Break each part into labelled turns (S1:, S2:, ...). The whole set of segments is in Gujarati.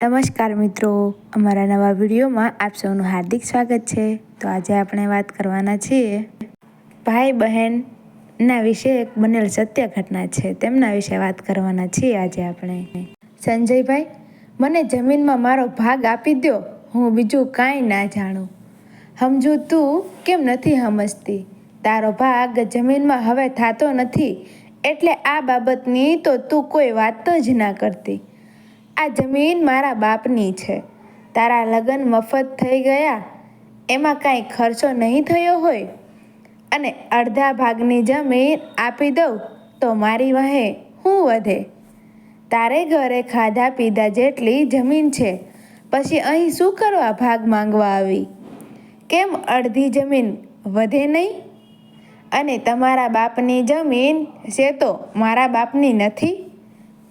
S1: નમસ્કાર મિત્રો, અમારા નવા વિડીયોમાં આપ સૌનું હાર્દિક સ્વાગત છે. તો આજે આપણે વાત કરવાના છીએ ભાઈ બહેનના વિશે એક બનેલ સત્ય ઘટના છે, તેમના વિશે વાત કરવાના છીએ આજે આપણે. સંજયભાઈ, મને જમીનમાં મારો ભાગ આપી દો હું બીજું કાંઈ ના જાણું. સમજુ તું કેમ નથી સમજતી? તારો ભાગ જમીનમાં હવે થતો નથી, એટલે આ બાબતની તો તું કોઈ વાત જ ના કરતી. આ જમીન મારા બાપની છે. તારા લગ્ન મફત થઈ ગયા, એમાં કાંઈ ખર્ચો નહીં થયો હોય. અને અડધા ભાગની જમીન આપી દઉં તો મારી વાહે હું વધે. તારે ઘરે ખાધા પીધા જેટલી જમીન છે, પછી અહીં શું કરવા ભાગ માંગવા આવી? કેમ અડધી જમીન વધે નહીં? અને તમારા બાપની જમીન છે તો મારા બાપની નથી?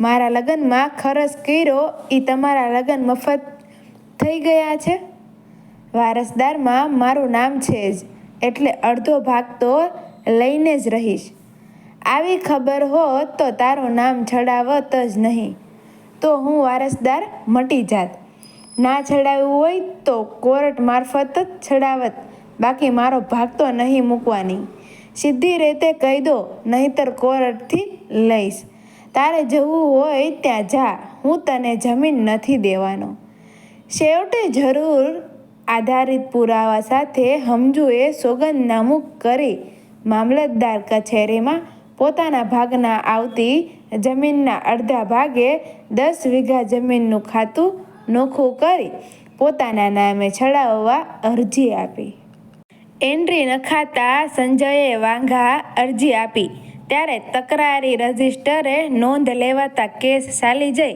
S1: મારા લગ્નમાં ખર્ચ કર્યો એ તમારા લગ્ન મફત થઈ ગયા છે? વારસદારમાં મારું નામ છે જ, એટલે અડધો ભાગ તો લઈને જ રહીશ. આવી ખબર હોત તો તારું નામ છડાવત જ નહીં. તો હું વારસદાર મટી જાત. ના છડાવ્યું હોય તો કોર્ટ મારફત જ છડાવત. બાકી મારો ભાગ તો નહીં મૂકવાની. સીધી રીતે કહી દો, નહીંતર કોર્ટથી લઈશ. તારે જવું હોય ત્યાં જા, હું તને જમીન નથી દેવાનો. છેવટે જરૂર આધારિત પુરાવા સાથે હમજુએ સોગંદનામું કરી મામલતદાર કચેરીમાં પોતાના ભાગના આવતી જમીનના અડધા ભાગે દસ વીઘા જમીનનું ખાતું નોખું કરી પોતાના નામે છડાવવા અરજી આપી. એન્ટ્રી નખાતા સંજયે વાંઘા અરજી આપી. ત્યારે તકરારી રજિસ્ટરે નોંધ લેવાતા કેસ ચાલી જઈ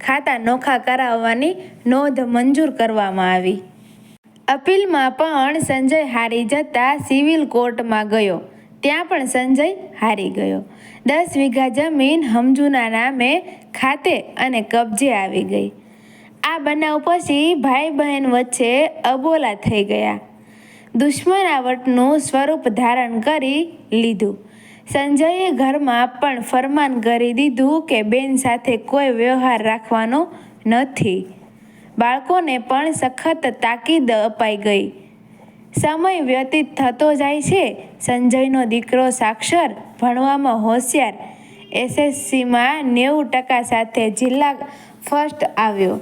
S1: ખાતા નોખા કરાવવાની નોંધ મંજૂર કરવામાં આવી. અપીલમાં પણ સંજય હારી જતા સિવિલ કોર્ટમાં ગયો. ત્યાં પણ સંજય હારી ગયો. દસ વીઘા જમીન હમજુના નામે ખાતે અને કબજે આવી ગઈ. આ બનાવ પછી ભાઈ બહેન વચ્ચે અબોલા થઈ ગયા. દુશ્મનાવટનું સ્વરૂપ ધારણ કરી લીધું. સંજયે ઘરમાં પણ ફરમાન કરી દીધું કે બેન સાથે કોઈ વ્યવહાર રાખવાનો નથી. બાળકોને પણ સખત તાકીદ અપાઈ ગઈ. સમય વ્યતીત થતો જાય છે. સંજયનો દીકરો સાક્ષર ભણવામાં હોશિયાર. એસએસસીમાં નેવું ટકા સાથે જિલ્લા ફર્સ્ટ આવ્યો.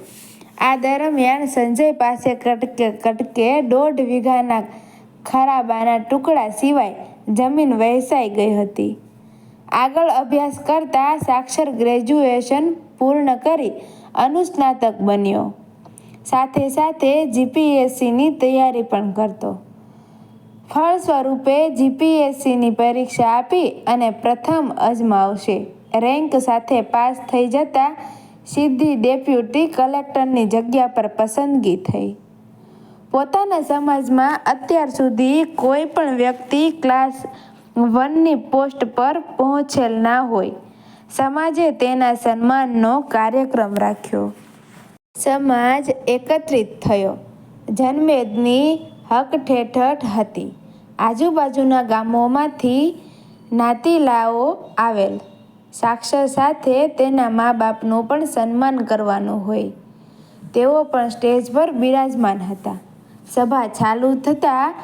S1: આ દરમિયાન સંજય પાસે કટકે કટકે દોઢ વીઘાના ખરાબાના ટુકડા સિવાય જમીન વહેંચાઈ ગઈ હતી. આગળ અભ્યાસ કરતા સાક્ષર ગ્રેજ્યુએશન પૂર્ણ કરી અનુસ્નાતક બન્યો. સાથે સાથે જીપીએસસીની તૈયારી પણ કરતો. ફળ સ્વરૂપે જીપીએસસીની પરીક્ષા આપી અને પ્રથમ અજમાવશે. રેન્ક સાથે પાસ થઈ જતા સીધી ડેપ્યુટી કલેક્ટરની જગ્યા પર પસંદગી થઈ. પોતાના સમાજમાં અત્યાર સુધી કોઈ પણ વ્યક્તિ ક્લાસ વનની પોસ્ટ પર પહોંચેલ ના હોય. સમાજે તેના સન્માનનો કાર્યક્રમ રાખ્યો. સમાજ એકત્રિત થયો. જન્મેદની હક ઠેઠઠ હતી. આજુબાજુના ગામોમાંથી નાતીલાઓ આવેલ. સાક્ષર સાથે તેના મા બાપનું પણ સન્માન કરવાનું હોય. તેઓ પણ સ્ટેજ પર બિરાજમાન હતા. સભા ચાલુ થતાં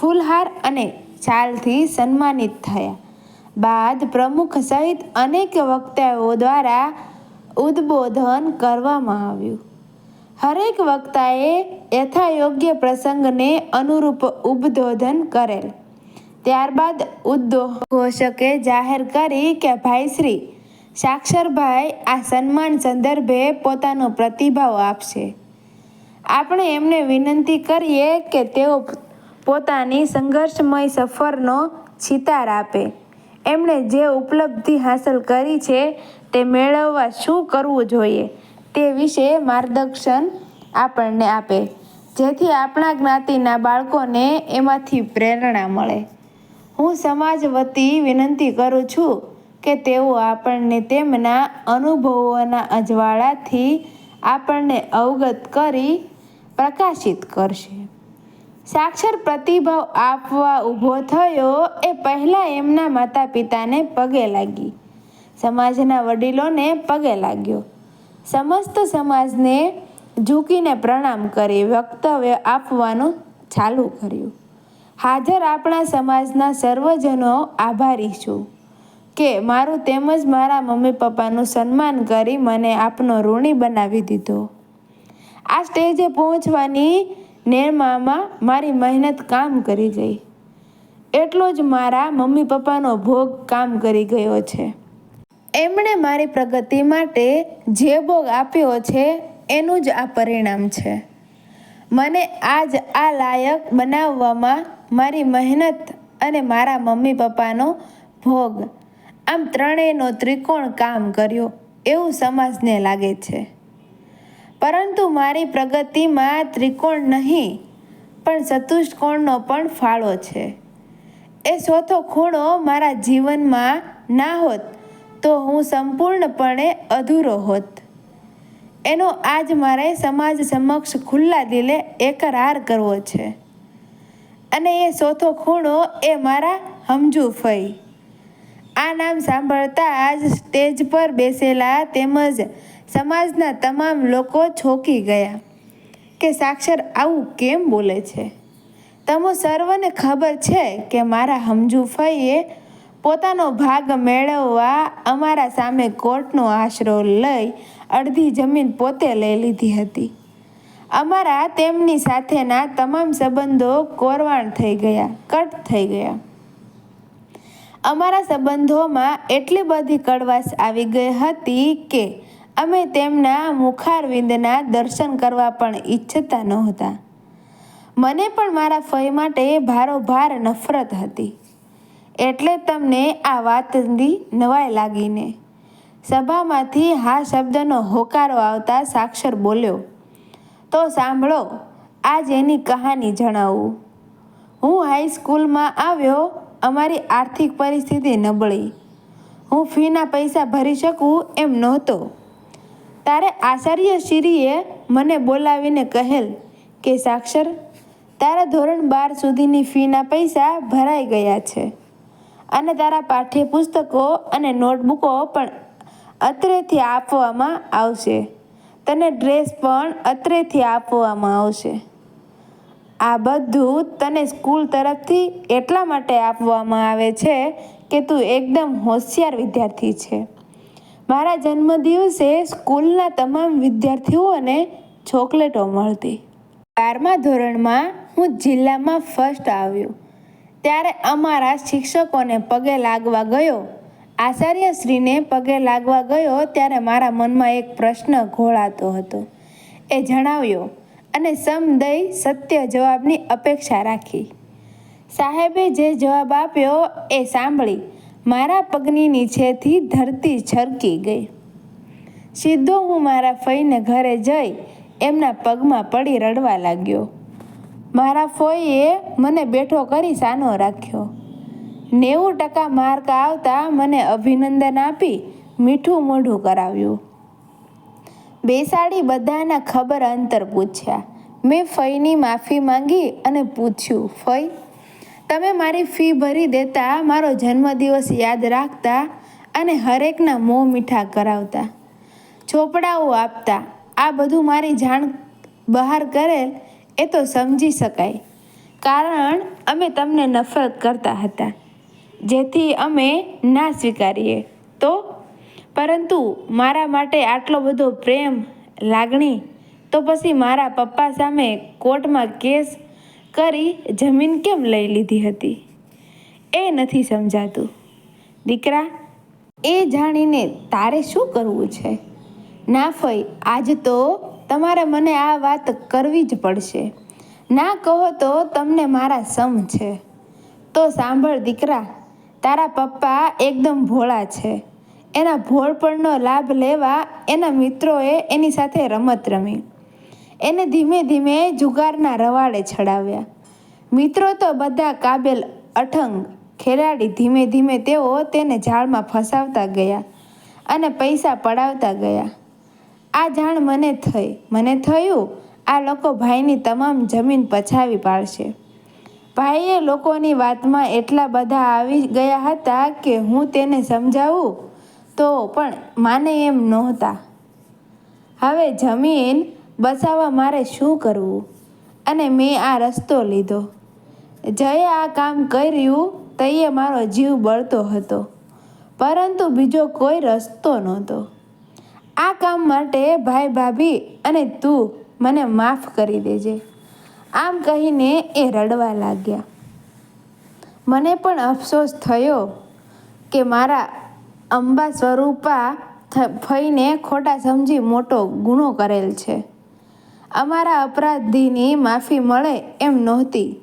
S1: ફૂલહાર અને ચાલથી સન્માનિત થયા. બાદ પ્રમુખ સહિત અનેક વક્તાઓ દ્વારા ઉદબોધન કરવામાં આવ્યું. હરેક વક્તાએ યથાયોગ્ય પ્રસંગને અનુરૂપ ઉદબોધન કરેલ. ત્યારબાદ ઉદ્ઘોષકે જાહેર કરી કે ભાઈશ્રી સાક્ષરભાઈ આ સન્માન સંદર્ભે પોતાનો પ્રતિભાવ આપશે. આપણે એમને વિનંતી કરીએ કે તેઓ પોતાની સંઘર્ષમય સફરનો છિતાર આપે. એમણે જે ઉપલબ્ધિ હાંસલ કરી છે તે મેળવવા શું કરવું જોઈએ તે વિશે માર્ગદર્શન આપણને આપે. જેથી આપણા જ્ઞાતિના બાળકોને એમાંથી પ્રેરણા મળે. હું સમાજ વતી વિનંતી કરું છું કે તેઓ આપણને તેમના અનુભવોના અજવાળાથી આપણને અવગત કરી પ્રકાશિત કરશે. સાક્ષર પ્રતિભાવ આપવા ઊભો થયો એ પહેલાં એમના માતા પિતાને પગે લાગી. સમાજના વડીલોને પગે લાગ્યો. સમસ્ત સમાજને ઝૂકીને પ્રણામ કરી વક્તવ્ય આપવાનું ચાલુ કર્યું. હાજર આપણા સમાજના સર્વજનો આભારી છું કે મારું તેમજ મારા મમ્મી પપ્પાનું સન્માન કરી મને આપનો ઋણી બનાવી દીધો. આ સ્ટેજે પહોંચવાની નિર્માણમાં મારી મહેનત કામ કરી ગઈ. એટલો જ મારા મમ્મી પપ્પાનો ભોગ કામ કરી ગયો છે. એમણે મારી પ્રગતિ માટે જે ભોગ આપ્યો છે, એનું જ આ પરિણામ છે. મને આજ આ લાયક બનાવવામાં મારી મહેનત અને મારા મમ્મી પપ્પાનો ભોગ, આમ ત્રણેયનો ત્રિકોણ કામ કર્યો એવું સમાજને લાગે છે. પરંતુ મારી પ્રગતિમાં ત્રિકોણ નહીં, પણ ચતુષ્કોણનો પણ ફાળો છે. એ ચોથો ખૂણો મારા જીવનમાં ના હોત, તો હું સંપૂર્ણપણે અધૂરો હોત. એનો આજ મારે સમાજ સમક્ષ ખુલ્લા દિલે એકરાર કરવો છે. અને એ ચોથો ખૂણો એ મારા હમજુ ફઈ. આ નામ સાંભળતા આજ સ્ટેજ પર બેસેલા તેમજ સમાજના તમામ લોકો છોકી ગયા કે સાક્ષર આવું કેમ બોલે છે? તમો સર્વને ખબર છે કે મારા હમજુ ફઈએ પોતાનો ભાગ મેળવવા અમારા સામે કોર્ટનો આશરો લઈ અડધી જમીન પોતે લઈ લીધી હતી. અમારા તેમની સાથેના તમામ સંબંધો કોરવાણ થઈ ગયા, કટ થઈ ગયા. અમારા સંબંધોમાં એટલી બધી કડવાશ આવી ગઈ હતી કે અમે તેમના મુખારવિંદના દર્શન કરવા પણ ઈચ્છતા નહોતા. મને પણ મારા ફય માટે ભારોભાર નફરત હતી. એટલે તમને આ વાતની નવાઈ લાગીને. સભામાંથી હા શબ્દનો હોકારો આવતા સાક્ષર બોલ્યો, તો સાંભળો, આજ એની કહાની જણાવું. હું હાઈસ્કૂલમાં આવ્યો, અમારી આર્થિક પરિસ્થિતિ નબળી. હું ફીના પૈસા ભરી શકું એમ નહોતો. તારે આચાર્ય શ્રીએ મને બોલાવીને કહેલ કે, સાક્ષર, તારા ધોરણ બાર સુધીની ફીના પૈસા ભરાઈ ગયા છે અને તારા પાઠ્યપુસ્તકો અને નોટબુકો પણ અત્રેથી આપવામાં આવશે. તને ડ્રેસ પણ અત્રેથી આપવામાં આવશે. આ બધું તને સ્કૂલ તરફથી એટલા માટે આપવામાં આવે છે કે તું એકદમ હોશિયાર વિદ્યાર્થી છે. મારા જન્મદિવસે સ્કૂલના તમામ વિદ્યાર્થીઓને ચોકલેટો મળતી. બારમા ધોરણમાં હું જિલ્લામાં ફર્સ્ટ આવ્યો. ત્યારે અમારા શિક્ષકોને પગે લાગવા ગયો. આચાર્યશ્રીને પગે લાગવા ગયો ત્યારે મારા મનમાં એક પ્રશ્ન ઘોળાતો હતો. એ જણાવ્યો, અને સમદય સત્ય જવાબની અપેક્ષા રાખી. સાહેબે જે જવાબ આપ્યો એ સાંભળી મારા પગની નીચેથી ધરતી છરકી ગઈ. સીધો હું મારા ફઈને ઘરે જઈ એમના પગમાં પડી રડવા લાગ્યો. મારા ફોઈએ મને બેઠો કરી સાનો રાખ્યો. નેવું ટકા માર્ક આવતા મને અભિનંદન આપી મીઠું મોઢું કરાવ્યું. બેસાડી બધાના ખબર અંતર પૂછ્યા. મેં ફઈની માફી માંગી અને પૂછ્યું, ફઈ તમે મારી ફી ભરી દેતા, મારો જન્મદિવસ યાદ રાખતા અને હરેકના મોં મીઠા કરાવતા. ચોપડાઓ આપતા. આ બધું મારી જાણ બહાર કરેલ એ તો સમજી શકાય. કારણ અમે તમને નફરત કરતા હતા. જેથી અમે ના સ્વીકારીએ. તો? પરંતુ મારા માટે આટલો બધો પ્રેમ, લાગણી, તો પછી મારા પપ્પા સામે કોર્ટમાં કેસ કરી જમીન કેમ લઈ લીધી હતી? એ નથી સમજાતું. દીકરા, એ જાણીને તારે શું કરવું છે? ના ફઈ, આજ તો તમારે મને આ વાત કરવી જ પડશે. ના કહો તો તમને મારા સમ છે. તો સાંભળ દીકરા, તારા પપ્પા એકદમ ભોળા છે. એના ભોળપણનો લાભ લેવા એના મિત્રોએ એની સાથે રમત રમી. એને ધીમે ધીમે જુગારના રવાડે ચડાવ્યા મિત્રો તો બધા કાબેલ અઠંગ ખેલાડી ધીમે ધીમે તેઓ તેને જાળમાં ફસાવતા ગયા અને પૈસા પડાવતા ગયા. આ જાણ મને થઈ. મને થયું, આ લોકો ભાઈની તમામ જમીન પછાવી પાડશે. ભાઈએ લોકોની વાતમાં એટલા બધા આવી ગયા હતા કે હું તેને સમજાવું તો પણ માને એમ નહોતા. હવે જમીન બચાવવા મારે શું કરવું? અને મેં આ રસ્તો લીધો. જયે આ કામ કર્યું, તઈએ મારો જીવ બળતો હતો. પરંતુ બીજો કોઈ રસ્તો નહોતો. આ કામ માટે ભાઈ ભાભી અને તું મને માફ કરી દેજે. આમ કહીને એ રડવા લાગ્યા. મને પણ અફસોસ થયો કે મારા અંબા સ્વરૂપા થઈને ખોટા સમજી મોટો ગુનો કરેલ છે. અમારા અપરાધીની માફી મળે એમ નહોતી.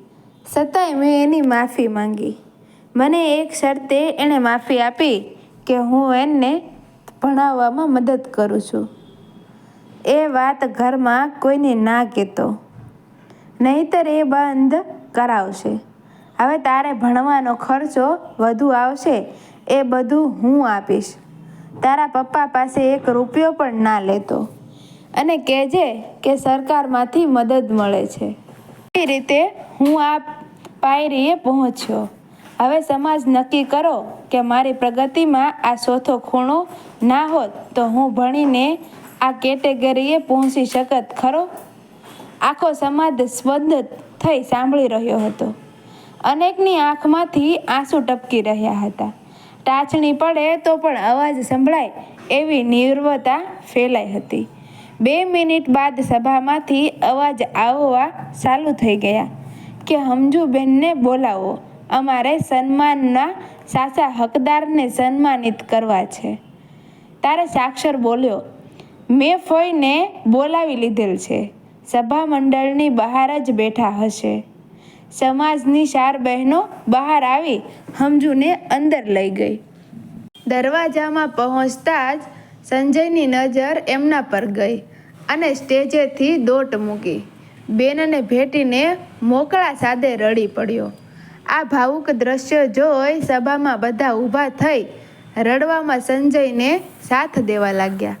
S1: છતાંય મેં એની માફી માંગી. મને એક શરતે એણે માફી આપી કે હું એને ભણાવવામાં મદદ કરું છું. એ વાત ઘરમાં કોઈને ના કહેતો. નહીતર એ બંધ કરાવશે. હવે તારે ભણવાનો ખર્ચો વધુ આવશે એ બધું હું આપીશ. તારા પપ્પા પાસે એક રૂપિયો પણ ના લેતો. અને કહેજે કે સરકારમાંથી મદદ મળે છે. એ રીતે હું આ પાયરીએ પહોંચ્યો. હવે સમાજ નક્કી કરો કે મારી પ્રગતિમાં આ ચોથો ખૂણો ના હોત તો હું ભણીને આ કેટેગરીએ પહોંચી શકત, ખરો? આખો સમાજ સ્વંદ થઈ સાંભળી રહ્યો હતો. અનેકની આંખમાંથી આંસુ ટપકી રહ્યા હતા. ટાચણી પડે તો પણ અવાજ સંભળાય એવી નિર્વતા ફેલાઈ હતી. બે મિનિટ બાદ સભામાંથી અવાજ આવવા ચાલુ થઈ ગયા કે, હમજુબેનને બોલાવો. અમારે સન્માનના સાચા હકદારને સન્માનિત કરવા છે. તારે સાક્ષર બોલ્યો, મેં ફોઈને બોલાવી લીધેલ છે. સભા મંડળની બહાર જ બેઠા હશે. સમાજની ચાર બહેનો બહાર આવી હમજુને અંદર લઈ ગઈ. દરવાજામાં પહોંચતા જ સંજયની નજર એમના પર ગઈ. અને સ્ટેજેથી દોટ મૂકી. બેનને ભેટીને મોકળા સાદે રડી પડ્યો. આ ભાવુક દ્રશ્ય જોઈ સભામાં બધા ઊભા થઈ રડવામાં સંજયને સાથ દેવા લાગ્યા.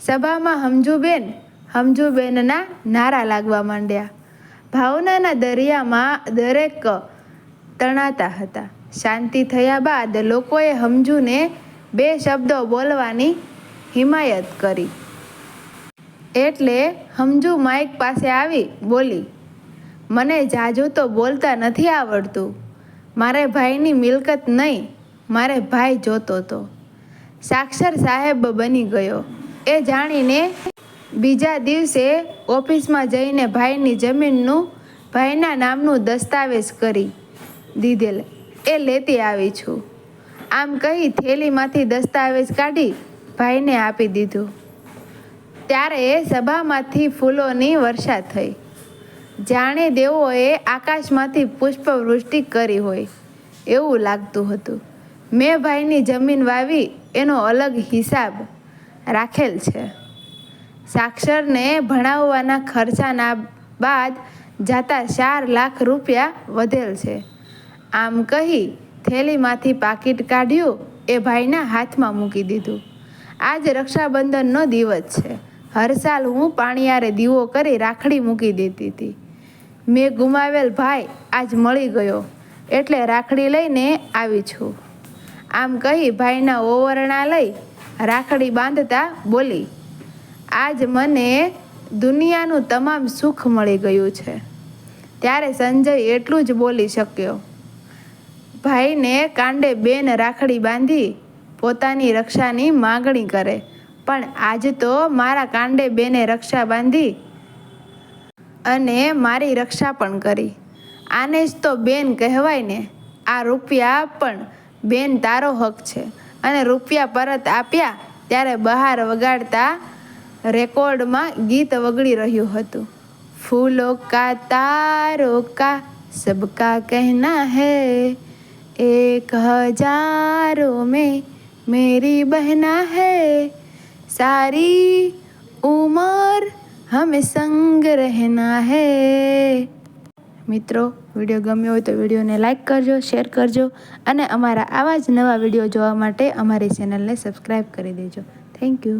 S1: સભામાં હમજુબેન હમજુબેનના નારા લાગવા માંડ્યા. ભાવનાના દરિયામાં દરેક તણાતા હતા. શાંતિ થયા બાદ લોકોએ હમજુને બે શબ્દો બોલવાની હિમાયત કરી. એટલે હમજુ માઇક પાસે આવી, બોલી, મને જાજુ તો બોલતા નથી આવડતું. મારે ભાઈની મિલકત નહીં, મારે ભાઈ જોતો હતો સાક્ષર સાહેબ બની ગયો. એ જાણીને બીજા દિવસે ઓફિસમાં જઈને ભાઈની જમીનનું, ભાઈના નામનું દસ્તાવેજ કરી દીધેલ. એ લેતી આવી છું. આમ કહી થેલીમાંથી દસ્તાવેજ કાઢી ભાઈને આપી દીધું. ત્યારે સભામાંથી ફૂલોની વર્ષા થઈ. જાણે દેવોએ આકાશમાંથી પુષ્પવૃષ્ટિ કરી હોય, એવું લાગતું હતું. મેં ભાઈની જમીન વાવી, એનો અલગ હિસાબ રાખેલ છે. સાક્ષરને ભણાવવાના ખર્ચાના બાદ જાતા ચાર લાખ રૂપિયા વધેલ છે. આમ કહી થેલીમાંથી પાકીટ કાઢ્યું, એ ભાઈના હાથમાં મૂકી દીધું. આજ રક્ષાબંધનનો દિવસ છે. હર સાલ હું પાણીયારે દીવો કરી રાખડી મૂકી દેતી હતી. મેં ગુમાવેલ ભાઈ આજ મળી ગયો, એટલે રાખડી લઈને આવી છું. આમ કહી ભાઈના ઓવરણા લઈ રાખડી બાંધતા બોલી, આજ મને દુનિયાનું તમામ સુખ મળી ગયું છે. ત્યારે સંજય એટલું જ બોલી શક્યો. ભાઈને કાંડે બેન રાખડી બાંધી પોતાની રક્ષાની માગણી કરે પણ આજ તો મારા કાંડે બેને રક્ષા બાંધી અને મારી રક્ષા પણ કરી. આને જ તો બેન કહેવાય ને. આ રૂપિયા પણ બેન તારો હક છે. અને રૂપિયા પરત આપ્યા ત્યારે બહાર વગાડતા રેકોર્ડમાં ગીત વગડી રહ્યું હતું. ફૂલો કા તારો કા સબકા કહેના હૈ. એક હજારો મેં, મેરી બહેના હૈ. સારી ઉંમર હમે સંગ રહેના હે મિત્રો વીડિયો ગમ્યો હોય તો વિડીયોને લાઇક કરજો, શેર કરજો અને અમારા આવા જ નવા વીડિયો જોવા માટે અમારી ચેનલને સબસ્ક્રાઈબ કરી દેજો. Thank you